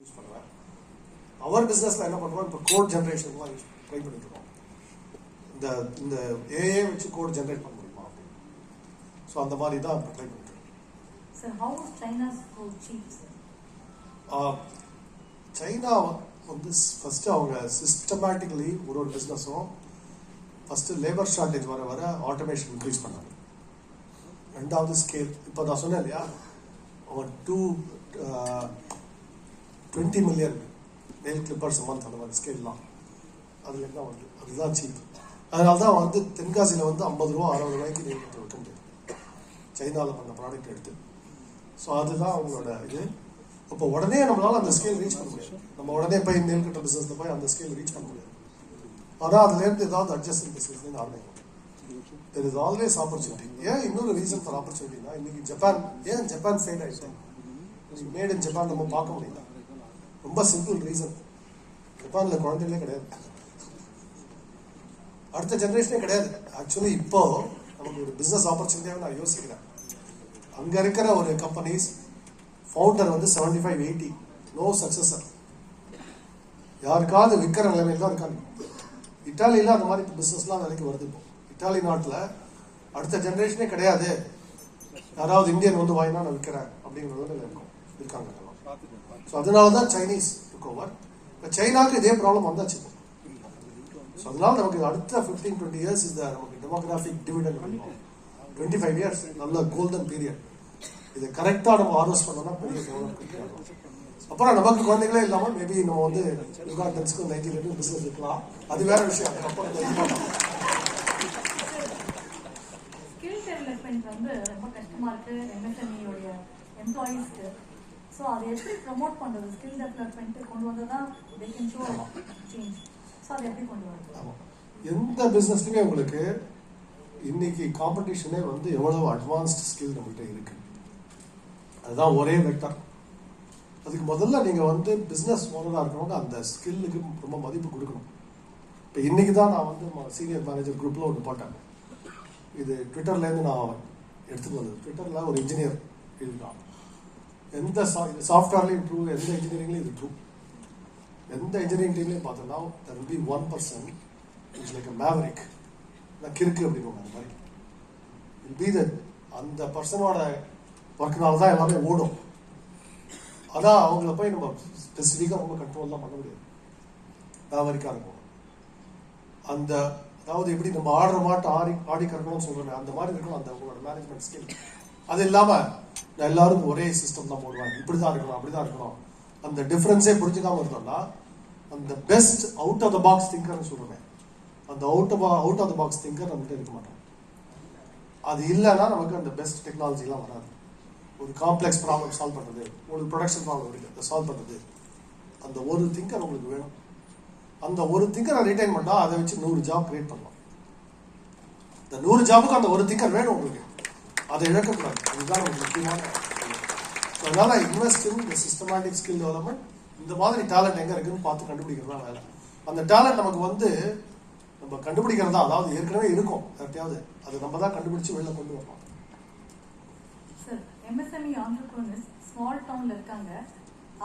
Use பண்ணுவேன் அவர் பிஸ்னஸில் என்ன பண்ணுறோம் இப்போ கோட் ஜென்ரேஷன்லாம் யூஸ் ட்ரை பண்ணிட்டு இருக்கோம் இந்த இந்த ஏஏ வச்சு கோட் ஜென்ரேட் பண்ண முடியுமா? அப்படின்னு ஸோ அந்த மாதிரி தான் இப்போ ட்ரை பண்ணிட்டு இருக்கோம். ஆஹ், சைனா வந்து ஃபஸ்ட்டு அவங்க சிஸ்டமேட்டிக்கலி ஒரு ஒரு பிஸ்னஸும் ஃபஸ்ட்டு லேபர் ஷார்ட்டேஜ் வர வர ஆட்டோமேஷன் இன்க்ரீஸ் பண்ணாங்க. ரெண்டாவது ஸ்கேல் இப்போ நான் சொன்னேன் இல்லையா? அவன் டூ டுவெண்ட்டி மில்லியன் நெல் கிளிப்பர்ஸ் மந்த் அந்த மாதிரி ஸ்கேல்லாம் அதுல தான் வருது அதுதான் சீப் அதனால தான் வந்து தென்காசியில் வந்து ஐம்பது ரூபா அறுபது ரூபாய்க்கு நெல் கிளிப்பர் விற்க முடியாது சைனாவில் பண்ண ப்ராடக்ட் எடுத்து. ஸோ அதுதான் அவங்களோட இது. இப்போ உடனே நம்மளால் அந்த ஸ்கேல் ரீச் பண்ண முடியாது. நம்ம உடனே போய் நெல் கட்ட பிசினஸ்ல போய் அந்த ஸ்கேல் ரீச் பண்ண முடியாது. ஆனால் அதுலேருந்து ஏதாவது அட்ஜஸ்ட் பிசினஸ்லேருந்து ஆரம்பிக்கும் தெர் இஸ் ஆல்வேஸ் ஆப்பர்ச்சுனிட்டி ஏன் இன்னொரு ரீசன் ஃபார் ஆப்பர்ச்சுனிட்டினா இன்னைக்கு ஜப்பான் ஏன் ஜப்பான் ஃபெயில் ஆயிடுச்சு? மேட் இன் ஜப்பான் நம்ம பார்க்க முடியல. ரொம்ப சிம்பிள் ரீசன் ஜப்பான்ல குழந்தைகளே கிடையாது. அடுத்த ஜென்ரேஷனே கிடையாது. ஆக்சுவலி இப்போ நமக்கு ஒரு பிசினஸ் ஆப்பர்ச்சுனிட்டியாக நான் யோசிக்கிறேன். அங்க இருக்கிற ஒரு கம்பெனிஸ் ஃபவுண்டர் வந்து seventy five eighty no successor யாருக்காவது விற்கிற நிலைமையில் தான் இருக்காங்க. இட்டாலியில் அந்த மாதிரி பிஸ்னஸ்லாம் வேலைக்கு வருது இப்போ. இட்டாலி நாட்டில் அடுத்த ஜென்ரேஷனே கிடையாது. யாராவது இந்தியன் வந்து வாங்கினா நான் விற்கிறேன் அப்படிங்கிற இருக்கும். இருக்காங்க. ஸோ அதனால தான் சைனீஸ் ஓவர் இப்போ சைனாவுக்கு இதே ப்ராப்ளம் வந்தாச்சு ஸோ அதனால நமக்கு அடுத்த ஃபிஃப்டீன் டுவெண்ட்டி இயர்ஸ் இந்த நமக்கு demographic dividend twenty five years நல்ல கோல்டன் பீரியட் இதை கரெக்டாக நம்ம ஆர்வஸ் பண்ணோம்னா பெரிய டெவலப்மெண்ட் அப்புறம் நமக்கு குழந்தைகளே இல்லாமல் மேபி நம்ம வந்து யுகாண்டன்ஸ்க்கு நைன்டி பிசினஸ் இருக்கலாம். அது வேற விஷயம். அதுக்கப்புறம் ஸ்கில் டெவலப்மெண்ட் வந்து ரொம்ப கஷ்டமா இருக்கு. MSME உடைய ஸோ அதை எப்படி ப்ரமோட் பண்றது? ஸ்கில் டெவலப்மெண்ட் கொண்டு வந்தா they can show change so அதை எப்படி கொண்டு வரது. எந்த பிஸ்னஸ்லையுமே உங்களுக்கு இன்னைக்கு காம்படிஷனே வந்து எவ்வளவு அட்வான்ஸ்ட் ஸ்கில் நம்மகிட்ட இருக்கு. அதுதான் ஒரே வெக்டர் அதுக்கு முதல்ல நீங்க வந்து பிசினஸ் ஓனரா இருக்கணும் அந்த ஸ்கில்லுக்கு ரொம்ப மதிப்பு கொடுக்கணும். இப்போ இன்னைக்கு தான் நான் வந்து சீனியர் மேனேஜர் குரூப்ல ஒன்று போட்டேன். இது ட்விட்டர்ல இருந்து நான் எடுத்துட்டு வந்தது. ட்விட்டர்ல ஒரு இன்ஜினியர் இருக்கான் எந்த சாஃப்ட்வேர்லையும் ட்ரூ எந்த இன்ஜினியரிங்லையும் இது ட்ரூ எந்த இன்ஜினியரிங் டீம்லையும் பார்த்தோம்னா there will be one person it's like a maverick நான் கிறுக்கு அப்படின்னு அந்த மாதிரி. வில் பி த அந்த பர்சனோட ஒர்க்னால தான் எல்லாமே ஓடும். அதான் அவங்கள போய் நம்ம ஸ்பெசிஃபிக்காக ரொம்ப கண்ட்ரோல்லாம் பண்ண முடியாது. மேவரிக்காக இருக்கும். அந்த அதாவது எப்படி நம்ம ஆடுற மாட்டை ஆடி ஆடி கறக்கணும்னு சொல்கிறேன் அந்த மாதிரி இருக்கணும் அந்த உங்களோட மேனேஜ்மெண்ட் ஸ்கில் அது இல்லாமல் எல்லாருக்கும் ஒரே சிஸ்டம் தான் போடுவார் இப்படி தான் இருக்கணும் அப்படிதான் இருக்கணும். அந்த டிஃப்ரென்ஸே புரிஞ்சுக்காம இருந்தோம்னா அந்த best out of the box திங்கர்னு சொல்லுவேன். அந்த out out of the box thinker நம்மகிட்ட இருக்க மாட்டோம் அது இல்லைன்னா நமக்கு அந்த பெஸ்ட் டெக்னாலஜிலாம் வராது. ஒரு காம்ப்ளெக்ஸ் ப்ராப்ளம் சால்வ் பண்ணுறது ஒரு ப்ரொடக்ஷன் ப்ராப்ளம் இருக்குது அதை சால்வ் பண்ணுறது அந்த ஒரு திங்கர் உங்களுக்கு வேணும். அந்த ஒரு திங்கரை ரிட்டைன் பண்ணால் அதை வச்சு நூறு ஜாப் கிரியேட் பண்ணலாம். இந்த நூறு ஜாபுக்கு அந்த ஒரு திங்கர் வேணும் உங்களுக்கு. அதை இழக்கக்கூடாது அதுதான் உங்களுக்கு முக்கியமான அதனால இன்வெஸ்ட் இன் இந்த சிஸ்டமேட்டிக் ஸ்கில் டெவலப்மெண்ட் இந்த மாதிரி டேலண்ட் எங்க இருக்குன்னு பார்த்து கண்டுபிடிக்கிறது தான் வேலை. அந்த டேலண்ட் நமக்கு வந்து நம்ம கண்டுபிடிக்கிறதா அதாவது ஏற்கனவே இருக்கும் யார்ட்டையாவது அதை நம்ம தான் கண்டுபிடிச்சு வெளில கொண்டு வரலாம் சார் எம்எஸ்எம்இ ஆண்டர்பிரினர்ஸ் ஸ்மால் டவுன்ல இருக்காங்க.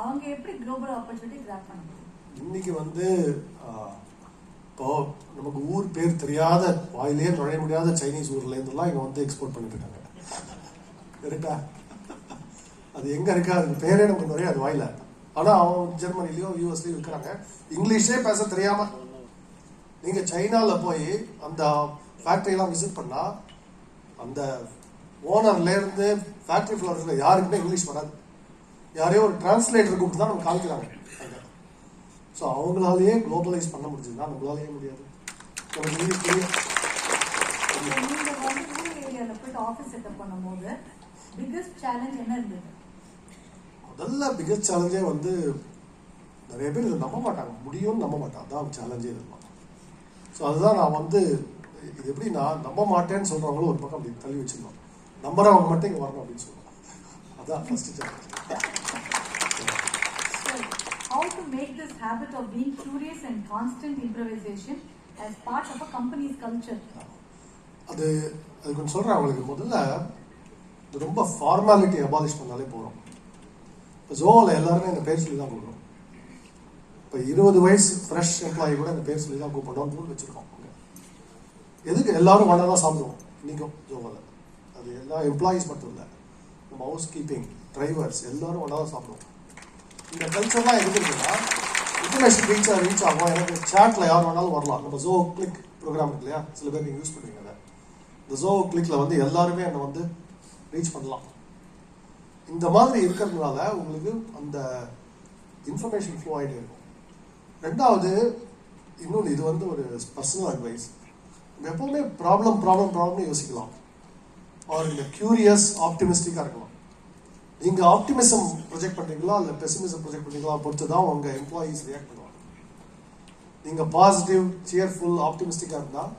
அவங்க எப்படி குளோபல் ஆப்பர்ச்சுனிட்டி கிராப் பண்ண முடியும்? இன்னைக்கு வந்து இப்போ நமக்கு ஊர் பேர் தெரியாத வாயிலே நுழைய முடியாத சைனீஸ் ஊர்ல இருந்தெல்லாம் இங்க வந்து எக்ஸ்போர்ட் பண்ணிட்டு இருக்காங்க. இருக்கா? அது எங்க இருக்கா? அதுக்கு பேரே நமக்கு நிறைய அது வாயில. ஆனா அவன் ஜெர்மனிலயோ யூஎஸ்லயோ இருக்கிறாங்க. இங்கிலீஷே பேச தெரியாம. நீங்க சைனால போய் அந்த ஃபேக்டரியெல்லாம் விசிட் பண்ணா அந்த ஓனர்ல இருந்து ஃபேக்டரி ஃப்ளோர் இருக்கிற யாருக்குமே இங்கிலீஷ் வராது. யாரையோ ஒரு டிரான்ஸ்லேட்டர் கூப்பிட்டு தான் நம்ம காமிக்கிறாங்க. ஸோ அவங்களாலேயே குளோபலைஸ் பண்ண முடிஞ்சதுன்னா நம்மளாலேயே முடியாது. நமக்கு இங்கிலீஷ் தெரியும் பிக்கஸ்ட் சேலஞ்ச் என்ன இருந்தது? முதல்ல பிகஸ்ட் சேலஞ்சே வந்து நிறைய பேர் இதை நம்ப மாட்டாங்க. முடியும்னு நம்ப மாட்டாங்க. அதான் சேலஞ்சே இருக்கும் ஸோ அதுதான் நான் வந்து இது எப்படி நான் நம்ப மாட்டேன்னு சொல்றவங்களும் ஒரு பக்கம் அப்படி தள்ளி வச்சிருந்தோம். நம்புறவங்க மட்டும் இங்கே வரணும் அப்படின்னு சொல்லுவோம் அதான் first challenge how to make this habit of being curious and constant improvisation as part of a company's culture? அது அது கொஞ்சம் சொல்கிறேன் அவங்களுக்கு. முதல்ல ரொம்ப ஃபார்மாலிட்டி அபாலிஷ் பண்ணாலே போகிறோம் இப்போ ஜோவில் எல்லாருமே இந்த பேர் சொல்லி தான் கூப்பிடுறோம் இப்போ இருபது வயசு ஃப்ரெஷ் எம்ப்ளாயி கூட இந்த பேர் சொல்லி தான் கூப்பிடணும் ரூல் வச்சிருக்கோம். எதுக்கு எல்லாரும் ஒன்றா தான் சாப்பிடுவோம்? இன்னைக்கும் ஜோவில் அது எல்லா எம்ப்ளாயீஸ் மட்டும் இல்லை. நம்ம ஹவுஸ் கீப்பிங் டிரைவர்ஸ் எல்லாரும் ஒன்றா தான் சாப்பிடுவோம். இந்த கல்ச்சர்லாம் எதுக்குன்னா இன்டர்நேஷனல் ரீச்சாக ரீச் ரீச் ஆகும்? எனக்கு சேட்டில் யார் வேணாலும் வரலாம். நம்ம ஜோ கிளிக் ப்ரோக்ராம் இருக்கு இல்லையா? சில பேர் நீங்கள் யூஸ் பண்ணுவீங்க இந்த ஜோ கிளிக்கில் வந்து எல்லாருமே என்னை வந்து ரீச் பண்ணலாம். இந்த மாதிரி இருக்கிறதுனால உங்களுக்கு அந்த இன்ஃபர்மேஷன் ஃப்ளோ ஆகிட்டே இருக்கும். ரெண்டாவது இன்னொன்று இது வந்து ஒரு பர்சனல் அட்வைஸ் எப்பவுமே ப்ராப்ளம் ப்ராப்ளம் ப்ராப்ளம்னு யோசிக்கலாம். ஆர் இந்த கியூரியஸ் ஆப்டிமிஸ்டிக்காக இருக்கலாம். நீங்கள் ஆப்டிமிசம் ப்ரொஜெக்ட் பண்ணுறீங்களா இல்லை பெசிமிசம் ப்ரொஜெக்ட் பண்ணுறீங்களா பொறுத்து தான் உங்கள் எம்ப்ளாயீஸ் ரியாக்ட் பண்ணுவாங்க. நீங்கள் பாசிட்டிவ் சியர்ஃபுல் ஆப்டிமிஸ்டிக்காக இருந்தால்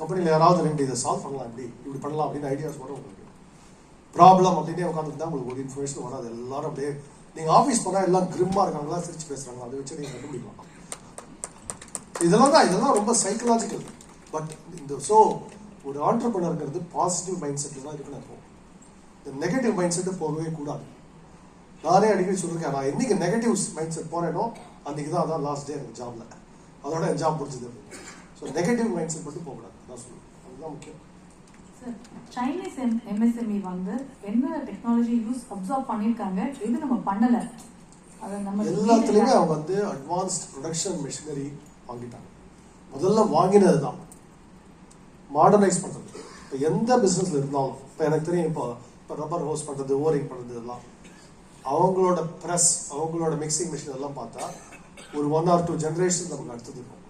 கம்பெனியில் யாராவது ரெண்டு இதை சால்வ் பண்ணலாம். இப்படி இப்படி பண்ணலாம் அப்படின்னு ஐடியாஸ் வரும் உங்களுக்கு. ப்ராப்ளம் அப்படின்னே உட்காந்துருந்தா உங்களுக்கு ஒரு இன்ஃபர்மேஷன் வராது எல்லாரும் அப்படியே நீங்கள் ஆஃபீஸ் போனால் எல்லாம் கிரிம்மாக இருக்காங்களா சிரிச்சு பேசுகிறாங்க அதை வச்சு நீங்கள் கண்டுபிடிக்கலாம் இதெல்லாம் தான் இதெல்லாம் ரொம்ப சைக்கலாஜிக்கல் பட் இந்த ஸோ ஒரு ஆண்டர்பனருங்கிறது பாசிட்டிவ் மைண்ட் செட்டில் தான் இருக்குன்னு இருக்கும் இந்த நெகட்டிவ் மைண்ட் செட்டு போகவே கூடாது. நானே அடிக்கடி சொல்லியிருக்கேன் நான் என்னைக்கு நெகட்டிவ் மைண்ட் செட் போகிறேனோ அன்றைக்கி தான் அதான் லாஸ்ட் டே எனக்கு ஜாபில் அதோட என் ஜாப் முடிஞ்சது. ஸோ நெகட்டிவ் மைண்ட் செட் மட்டும் போகக்கூடாது. நான் சொல்லுவேன் அதுதான் முக்கியம். சைனீஸ் எம்எஸ்எம்இ வந்து என்ன டெக்னாலஜி யூஸ் அப்சார்ப் பண்ணியிருக்காங்க எது நம்ம பண்ணல? அதை நம்ம எல்லாத்துலேயுமே அவங்க வந்து அட்வான்ஸ்ட் ப்ரொடக்ஷன் மிஷினரி வாங்கிட்டாங்க. முதல்ல வாங்கினது தான் மாடர்னைஸ் பண்ணுறது இப்போ எந்த பிஸ்னஸில் இருந்தாலும் இப்போ எனக்கு தெரியும் இப்போ இப்போ ரப்பர் ஹோஸ் பண்ணுறது ஓரிங் பண்ணுறது இதெல்லாம். அவங்களோட ப்ரெஸ் அவங்களோட மிக்சிங் மிஷின் எல்லாம் பார்த்தா ஒரு ஒன் ஆர் டூ ஜென்ரேஷன் நமக்கு அடுத்தது இருக்கும்.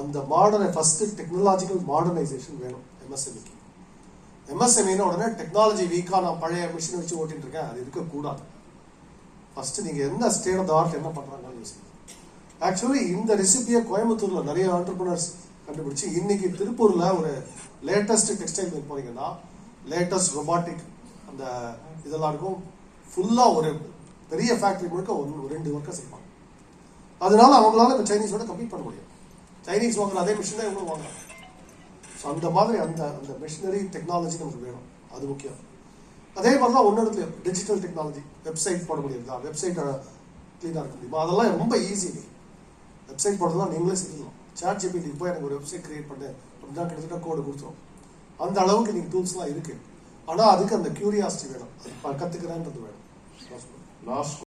அந்த மாடர்ன் ஃபர்ஸ்ட் டெக்னாலஜிக்கல் மாடர்னைசேஷன் வேணும். எம்எஸ்எம்இக்கு. எம்எஸ்எம்இன உடனே டெக்னாலஜி வீக்காக நான் பழைய மிஷினை வச்சு ஓட்டிட்டு இருக்கேன் அது இருக்கக்கூடாது ஃபர்ஸ்ட் நீங்கள் என்ன ஸ்டேட் ஆஃப் ஆர்ட் என்ன பண்ணுறாங்கன்னு யோசிக்கணும் ஆக்சுவலி இந்த ரெசிபியை கோயம்புத்தூரில் நிறைய ஆண்டர்பிரினர்ஸ் கண்டுபிடிச்சு இன்னைக்கு திருப்பூரில் ஒரு லேட்டஸ்ட் டெக்ஸ்டைல் மில் போனீங்கன்னா லேட்டஸ்ட் ரொபாட்டிக் அந்த இதெல்லாம் இருக்கும். ஃபுல்லாக ஒரு பெரிய ஃபேக்ட்ரி முழுக்க ஒன்று ரெண்டு ஒர்க்கை செய்வாங்க அதனால அவங்களால இப்போ சைனீஸோட கம்பீட் பண்ண முடியும். சைனீஸ் வாங்குற அதே மிஷின் தான் இவங்களும் வாங்குறாங்க. ஸோ அந்த மாதிரி அந்த அந்த மிஷினரி டெக்னாலஜி நமக்கு வேணும். அது முக்கியம். அதே மாதிரி தான் ஒன்று இடத்துல டிஜிட்டல் டெக்னாலஜி வெப்சைட் போட முடியுதா வெப்சைட்டை க்ளீனாக இருக்க முடியுமா? அதெல்லாம் ரொம்ப ஈஸி வெப்சைட் போடுறதுலாம் நீங்களே செய்யலாம் சாட் ஜிபிடி போய் எனக்கு ஒரு வெப்சைட் கிரியேட் பண்ணு. அப்படின்னா கிட்டத்தட்ட கோடு கொடுத்துரும். அந்த அளவுக்கு நீங்கள் டூல்ஸ்லாம் இருக்குது ஆனால் அதுக்கு அந்த கியூரியாசிட்டி வேணும். அது கற்றுக்கிறேன்றது வேணும். லாஸ்ட்